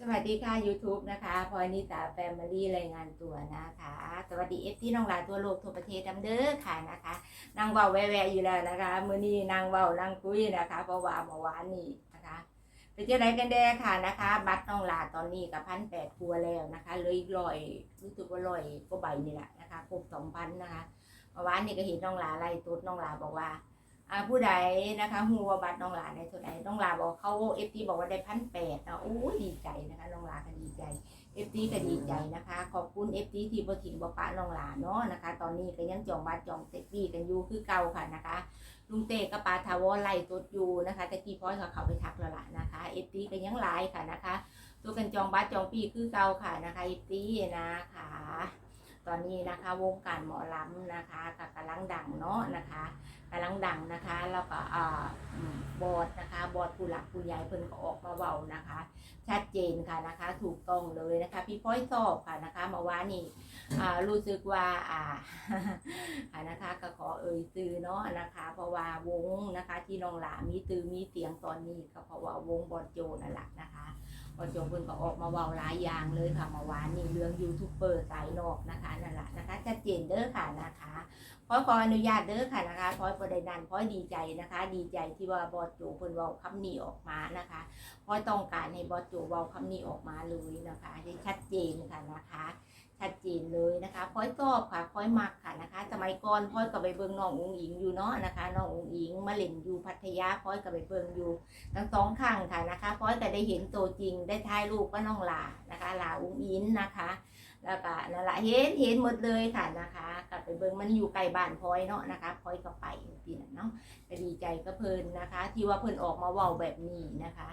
สวัสดีค่ะ YouTube นะคะพลอยนิตาแฟมิลี่รายงานตัวนะคะ สวัสดีเอฟซีน้องหลาตัวโลกทั่วประเทศดำเด้อค่ะนะคะนางเบาแวๆอยู่แล้วนะคะมื้อนี้นางเบานางคุยนะคะ เพราะว่าเมื่อวานนี้นะคะเป็นเจ้าไหนกันแด้ค่ะนะคะ บัตรน้องหลาตอนนี้กับพันแปดทัวแล้วนะคะเลยอีกรอยรู้สึกว่ารอยก็ใบนี่แหละนะคะครบสองพันนะคะเมื่อวานนี้ก็เห็นน้องหลาไล่ตุ๊ดน้องหลาบอกว่า อ่าผู้ใดนะคะฮูวาบัตรน้องหลานในเท่าไหร่น้องหลาบอกเขาเอฟตีบอกว่าได้พันแปดนะโอ้ดีใจนะคะน้องหลาก็ดีใจเอฟตีก็ดีใจนะคะ ขอบคุณเอฟตีที่บ่ถิ่งบ่ปะน้องหลาเนาะนะคะ ตอนนี้ก็ยังจองบัตรจองเซ็กซี่กันอยู่คือเก่าค่ะนะคะลุงเต้กับปาทาวอไล่ตดอยู่นะคะตะกี้พ้อยเขาเขาไปทักแล้วล่ะนะคะเอฟตีก็ยังไลฟ์ค่ะนะคะตัวกันจองบัตรจองปีคือเก่าค่ะนะคะเอฟตีนะคะ ตอนนี้นะคะ วงการหมอลำนะคะก็กำลังดังเนาะนะคะกำลังดังนะคะแล้วก็บอดนะคะบอดผู้หลักผู้ใหญ่เพิ่นก็ออกมาเว้านะคะ ชัดเจนค่ะนะคะ ถูกต้องเลยนะคะ พี่พ้อยสอบค่ะนะคะเมื่านี่รู้สึกว่าอ่าอ่านะคะก็ขอเอ่ยซื้อเนาะนะคะ เพราะว่าวงนะคะที่น้องหลามีตือมีเสียงตอนนี้ก็เพราะว่าวงบอดโจนั่นแหละนะคะ บอดโจเพิ่นก็ออกมาเว้าหลายอย่างเลยค่ะเมื่อวานนี้เรื่องยูทูบเบอร์สายนอกนะคะนั่นแหละนะคะชัดเจนเด้อค่ะนะคะพอยขออนุญาตเด้อค่ะนะคะพอยประเด็นนั้นพอยดีใจนะคะ ดีใจที่ว่าบอดโจเพิ่นเว้าคำนี้ออกมานะคะพอยต้องการให้บอดโจเว้าคำนี้ออกมาเลยนะคะให้ชัดเจนค่ะนะคะ ชัดเจนเลยนะคะพลอยชอบค่ะพลอยมักค่ะนะคะ สมัยก่อนพลอยก็ไปเบิ่งน้ององอิงอยู่เนาะนะคะน้ององอิงมาเล่นอยู่พัทยาพลอยก็ไปเบิ่งอยู่ทั้งสองข้างค่ะนะคะพลอยก็ได้เห็นตัวจริงได้ถ่ายรูปก็น้องหลานะคะหลาองอิงนะคะ แล้วก็นั่นแหละเห็นเห็นหมดเลยค่ะนะคะกลับไปเบิ่งมันอยู่ใกลบ้านพลอยเนาะนะคะพลอยก็ไปทีนั้นเนาะดีใจก็เพลินนะคะ ที่ว่าเพลินออกมาว้าแบบนี้นะคะ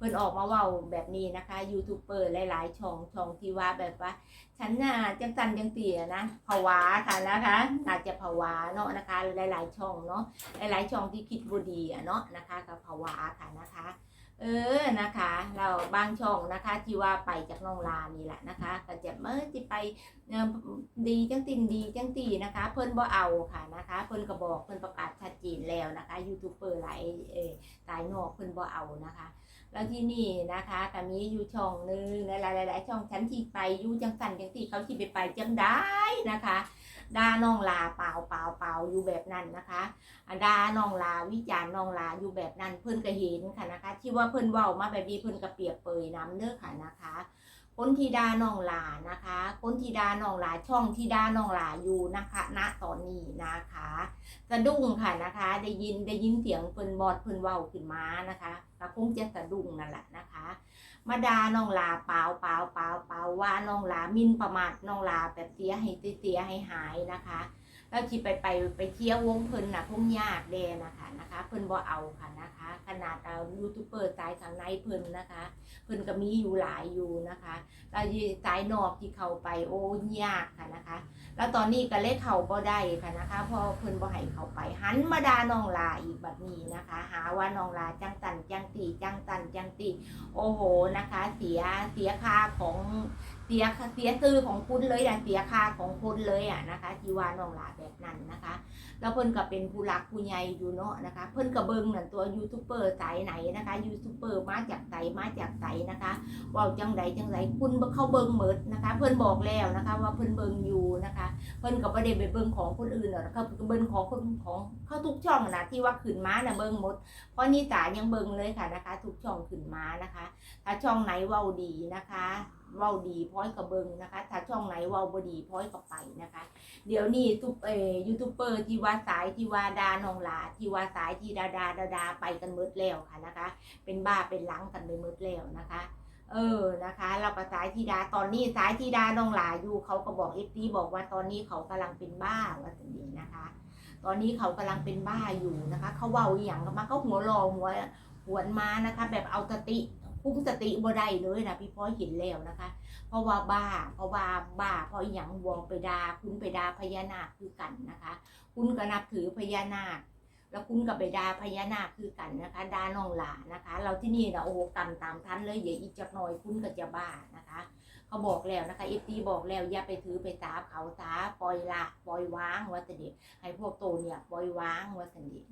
เพิ่นออกมาเว้าแบบนี้นะคะยูทูบเบอร์หลายๆช่องช่องที่ว่าแบบว่า ฉันน่ะจังสันจังเตียนะภาวะค่ะนะคะอาจจะภาวะเนาะนะคะ หลายๆช่องเนาะหลายๆช่องที่คิดบ่ดีอะเนาะนะคะกับภาวะค่ะนะคะ เออนะคะ เราบางช่องนะคะที่ว่าไปจากน้องลานี่แหละนะคะก็จะเมื่อที่ไปดีจังตินดีจังตีนะคะ เพิ่นบ่เอาค่ะนะคะ เพิ่นก็บอกเพิ่นประกาศชัดเจนแล้วนะคะยูทูบเบอร์หลายเออสายนอกเพิ่นบ่เอานะคะ แล้วที่นี่นะคะแต่มีอยู่ช่องหนึงหลายหลายๆช่องฉันที่ไปอยู่จังสันจังตีเขาที่ไปไปจังได้นะคะดาน้องลาเปล่าเปล่าเปล่าอยู่แบบนั้นนะคะดาน้องลาวิจารณ์น้องลาอยู่แบบนั้นเพื่อนก็เห็นค่ะนะคะ ที่ว่าเพื่อนเว้ามาแบบนี้เพื่อนก็เปรียบเปยน้ำเด้อค่ะนะคะ คนที่ดาน้องลานะคะ คนที่ดาน้องลาช่องที่ดาน้องลาอยู่นะคะณตอนนี้นะคะสะดุ้งค่ะนะคะ ได้ยินได้ยินเสียงเพิ่นบอดเพิ่นเว้าขึ้นมานะคะก็คงจะสะดุ้งนั่นแหละนะคะ มาดาน้องลาเปล่าเปล่าเปล่าเปล่าว่าน้องลามินประมาทน้องลาแบบเสียให้เสียให้หายนะคะ แล้วที่ไปไปไปเที่ยววงเพิ่นน่ะคงยากแดนะคะนะคะ เพิ่นบ่เอาค่ะนะคะ ขนาดเอายูทูบเบอร์สายทางในเพิ่นนะคะ เพิ่นก็มีอยู่หลายอยู่นะคะแล้วสายนอกที่เข้าไปโอ้ยากค่ะนะคะ แล้วตอนนี้ก็เลยเข้าบ่ได้ค่ะนะคะพอเพิ่นบ่ให้เข้าไปหันมาดาน้องลาอีกแบบนี้นะคะ หาว่าน้องลาจังตันจังตีจังตันจังตีโอ้โหนะคะ เสียเสียค่าของ เสียเสียซื้อของคุณเลยอะเสียค่าของคุณเลยอะนะคะที่ว่านองลาแบบนั้นนะคะ แล้วเพิ่นก็เป็นผู้หลักผู้ใหญ่อยู่เนาะนะคะ เพิ่นก็เบิ่งนั่นตัวยูทูบเบอร์สายไหนนะคะยูทูบเบอร์มาจากไสมาจากไสนะคะว้าจังใดจังไดคุณเข้าเบิ่งหมดนะคะ เพิ่นบอกแล้วนะคะว่าเพิ่นเบิ่งอยู่นะคะ เพิ่นก็บ่ได้ไปเบิ่งของคนอื่นหรอกเพิ่นเบิ่งของคนของเข้าทุกช่องนะที่ว่าขึ้นมาน่ะเบิ่งหมด เพราะนี่ตายังเบิ่งเลยค่ะนะคะ ทุกช่องขึ้นมานะคะ ถ้าช่องไหนว้าดีนะคะ เว้าดีพ้อยก็เบิงนะคะ ถ้าช่องไหนเว้าบดีพ้อยก็ไปนะคะ เดี๋ยวนี้ทุกเอยูทูบเบอร์ที่ว่าสายที่ว่าดานองหลาที่ว่าสายที่ดาดาดาดาไปกันหมดแล้วค่ะนะคะ เป็นบ้าเป็นหลังกันไปหมดแล้วนะคะ เออนะคะ เราก็สายที่ดาตอนนี้สายที่ดานองหลาอยู่เขาก็บอกเอฟซีบอกว่าตอนนี้เขากำลังเป็นบ้าว่าสิ่งนี้นะคะ ตอนนี้เขากำลังเป็นบ้าอยู่นะคะ เขาเว้าอย่างกันมาเขาหัวรอหัวหวนมานะคะ แบบเอาสติ คุ้มสติบ่ได้เลยนะพี่พ้อเห็นแล้วนะคะ เพราะว่าบ้า เพราะว่าบ้า เพราะอย่างวองไปดาคุณไปดาพญานาคคือกันนะคะ คุณก็นับถือพญานาค แล้วคุณกับไปดาพญานาคคือกันนะคะดาน้องหลานะคะ เราที่นี่นะโอ้โหกำตามทันเลยอย่าอีกจักหน่อยคุณก็จะบ้านะคะ เขาบอกแล้วนะคะเอฟตีบอกแล้วอย่าไปถือไปสาเขาสาปล่อยละปล่อยวางวัสเด็จให้พวกโตเนี่ยปล่อยวางวัสเด็จ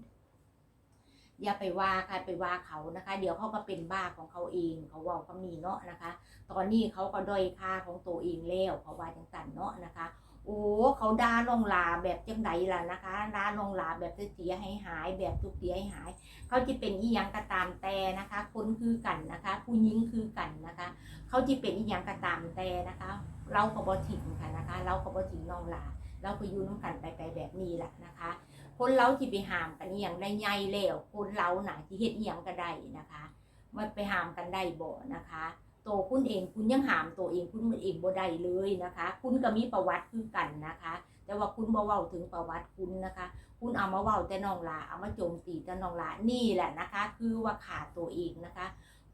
อย่าไปว่าใครไปว่าเขานะคะ เดี๋ยวเขาก็เป็นบ้าของเขาเอง เขาเว่าคำนี้เนาะนะคะ ตอนนี้เขาก็ด้อยค่าของตัวเองแล้วเพราว่าจังสันเนาะนะคะ โอ้เขาด่าลงลาแบบจังไดล่ะนะคะด่าลงลาแบบเสียให้หายแบบทุกเสียให้หาย เขาจะเป็นอีหยังก็ตามแต่นะคะคนคือกันนะคะผู้หญิงคือกันนะคะ เขาจะเป็นอีหยังก็ตามแต่นะคะ เราก็บ่ทิ้งค่ะนะคะ เราก็บ่ทิ้งน้องลาเราก็อยู่น้ำกันไปไปแบบนี้แหละนะคะ คนเราที่ไปหามกันอย่างได้ใหญ่แล้วคนเราหนาที่เฮ็ดอหย่างก็ได้นะคะมันไปหามกันได้บ่นะคะตัวคุณเองคุณยังหามตัวเองคุณเองบ่ได้เลยนะคะ คุณก็มีประวัติคือกันนะคะ แต่ว่าคุณบ่เว้าถึงประวัติคุณนะคะ คุณเอามาเว้าแต่น้องลาเอามาโจมตีแต่น้องลานี่แหละนะคะ คือว่าขาดตัวเองนะคะ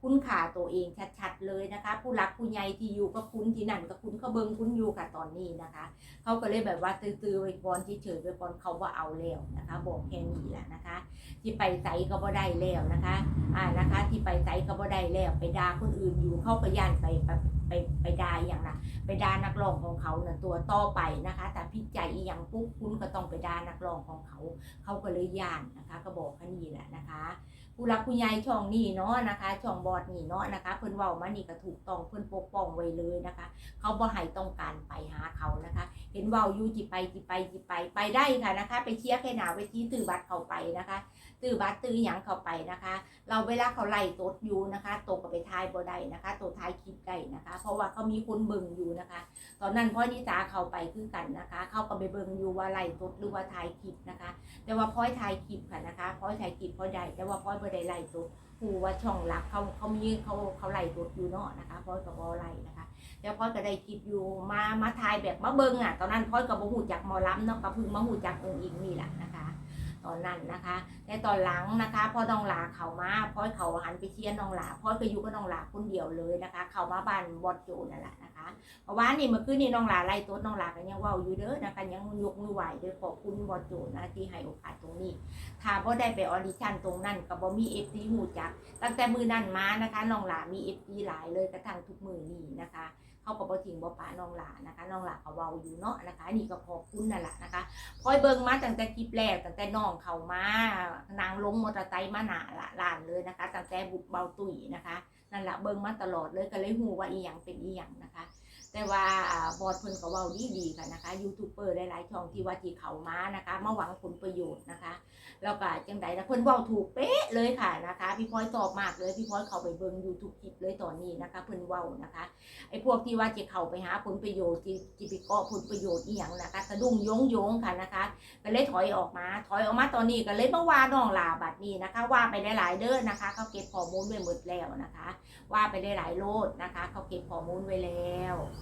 คุณขาตัวเองชัดๆเลยนะคะ ผู้รักผู้ใหญ่ที่อยู่กับคุณที่นั่นกับคุณเขาเบิงคุณอยู่ค่ะตอนนี้นะคะ เขาก็เลยแบบว่าตื้อๆไว้ก่อนเฉยๆไว้ก่อนเขาว่าเอาแล้วนะคะ บอกแค่นี้แหละนะคะ ที่ไปไสก็บ่ได้แล้วนะคะอ่านะคะ ที่ไปไสก็บ่ได้แล้วไปด่าคนอื่นอยู่เขาก็ย่านไป ไปไปด่าอย่างน่ะไปด่านักร้องของเขาน่ะตัวต่อไปนะคะ แต่พิจัยอีหยังปุ๊บคุณก็ต้องไปด่านักร้องของเขา เขาก็เลยย่านนะคะก็บอกคันี้แหละนะคะผู้รักผู้ใหญ่ช่องนี่เนาะนะคะ ช่องบอดนี่เนาะนะคะ เพิ่นเว้ามานี่ก็ถูกต้องเพิ่นปกป้องไว้เลยนะคะ เขาบ่ให้ต้องการไปหาเขานะคะ เห็นว้าอยู่จิไปจิไปจิไปไปได้ค่ะนะคะ ไปเชียร์แค่หนาเวทีตื้อบัตรเขาไปนะคะตื้อบัตรตื้อหยังเขาไปนะคะ เราเวลาเขาไล่ตดยูนะคะตกกับไปทายบ่ได้นะคะตัวทายคลิปได้นะคะ เพราะว่าเขามีคนเบิ่งอยู่นะคะ ตอนนั้นพ่อนิสาเขาไปคือกันนะคะ เขาก็ไปเบิ่งอยู่ว่าไล่ตดหรือว่าทายคลิปนะคะ แต่ว่าพ่อยทายคลิปค่ะนะคะพ่อยทายคลิปพ่อยได้แต่ว่าพ่อยบ่ได้ไล่ตดผู้ว่าช่องหลักเขาเขามีเขาเขาไล่ตดอยู่เนาะนะคะพ่อยก็บ่ไล่นะคะ แล้วพ่อยก็ได้คลิปอยู่มามาทายแบบมาเบิงอะ ตอนนั้นพ่อยก็บ่ฮู้จักหมอลำเนาะก็เพิ่งมาฮู้จักองค์อิงนี่แหละนะคะ ตอนนั้นนะคะแต่ตอนหลังนะคะพอน้องหลาเขามาพ่อยเขาหันไปเชียร์น้องหลาพ่อยก็อยู่กับน้องหลาคนเดียวเลยนะคะ เขามาบ้านบอดโจนั่นแหละนะคะเพราะว่านี่เมื่อคืนนี้น้องหลาไล่ตัวน้องหลากันยังว่าอยู่เด้อนะคะยังยกมือไหวเด้อขอบคุณบอดโจนะที่ให้โอกาสตรงนี้ถ้าบ่ได้ไปออดิชั่นตรงนั้นก็บ่มีเอฟซีหูจักตั้งแต่มือนั้นมานะคะน้องหลามีเอฟซีหลายเลยกระทั่งทุกมือนี้นะคะ เขาก็บ่ทิ้งบ่ปาน้องหลานะคะน้องหลาก็เว้าอยู่เนาะนะคะนี่ก็ขอบคุณนั่นแหละนะคะพอยเบิ่งมาตั้งแต่คลิปแรกตั้งแต่น้องเขามานางลงมอเตอร์ไซค์มาหนาละลานเลยนะคะตั้งแต่บุกเบาตุ๋ยนะคะนั่นแหละเบิ่งมาตลอดเลยก็เลยหูว่าอีหยังเป็นอีหยังนะคะ แต่ว่าบอดเพิ่นก็เว้าดีดีค่ะนะคะยูทูบเบอร์หลายๆช่องที่ว่าที่เขามานะคะมาหวังผลประโยชน์นะคะ แล้วก็จังใดนะเพิ่นเว้าถูกเป๊ะเลยค่ะนะคะ พี่พลอยตอบมากเลยพี่พลอยเข้าไปเบิ่ง YouTube คลิปเลยตอนนี้นะคะ เพิ่นเว้านะคะไอ้พวกที่ว่าจะเข้าไปหาผลประโยชน์ที่ที่ไปเกาะผลประโยชน์อีหยังนะคะสะดุ้งยงยงค่ะนะคะก็เลยถอยออกมา ถอยออกมาตอนนี้ก็เลยมาว่าน้องลาบัดนี้นะคะ ว่าไปหลายๆเด้อนะคะ เขาเก็บข้อมูลไว้หมดแล้วนะคะ ว่าไปหลายๆโลดนะคะ เขาเก็บข้อมูลไว้แล้ว